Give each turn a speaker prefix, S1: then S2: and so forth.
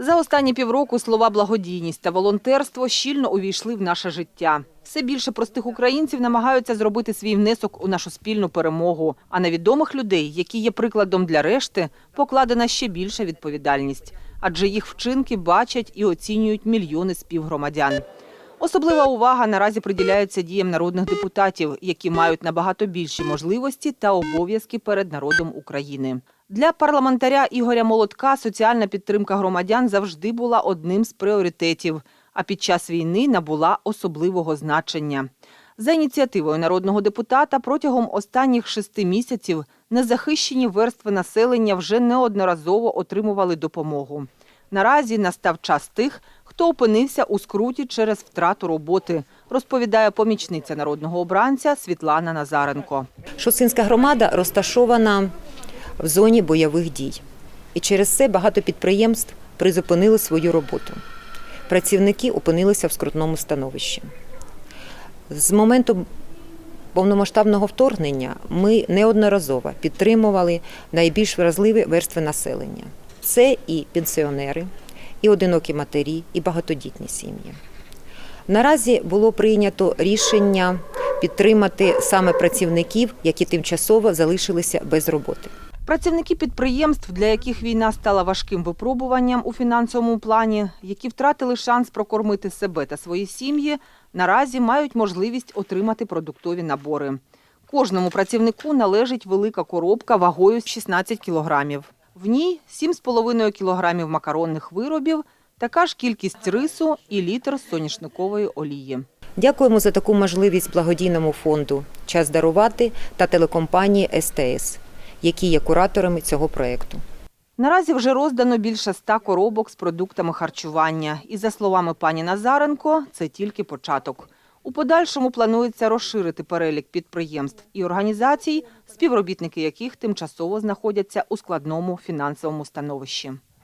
S1: За останні півроку слова благодійність та волонтерство щільно увійшли в наше життя. Все більше простих українців намагаються зробити свій внесок у нашу спільну перемогу. А на відомих людей, які є прикладом для решти, покладена ще більша відповідальність, адже їх вчинки бачать і оцінюють мільйони співгромадян. Особлива увага наразі приділяється діям народних депутатів, які мають набагато більші можливості та обов'язки перед народом України. Для парламентаря Ігоря Молотка соціальна підтримка громадян завжди була одним з пріоритетів, а під час війни набула особливого значення. За ініціативою народного депутата протягом останніх шести місяців незахищені верстви населення вже неодноразово отримували допомогу. Наразі настав час тих, хто опинився у скруті через втрату роботи, розповідає помічниця народного обранця Світлана Назаренко.
S2: Шосинська громада розташована в зоні бойових дій. І через це багато підприємств призупинили свою роботу. Працівники опинилися в скрутному становищі. З моменту повномасштабного вторгнення ми неодноразово підтримували найбільш вразливі верстви населення. Це і пенсіонери, і одинокі матері, і багатодітні сім'ї. Наразі було прийнято рішення підтримати саме працівників, які тимчасово залишилися без роботи.
S1: Працівники підприємств, для яких війна стала важким випробуванням у фінансовому плані, які втратили шанс прокормити себе та свої сім'ї, наразі мають можливість отримати продуктові набори. Кожному працівнику належить велика коробка вагою 16 кілограмів. В ній 7,5 кілограмів макаронних виробів, така ж кількість рису і літр соняшникової олії.
S2: Дякуємо за таку можливість благодійному фонду Час дарувати та телекомпанії СТС, які є кураторами цього проєкту.
S1: Наразі вже роздано більше ста коробок з продуктами харчування. І за словами пані Назаренко, це тільки початок. У подальшому планується розширити перелік підприємств і організацій, співробітники яких тимчасово знаходяться у складному фінансовому становищі.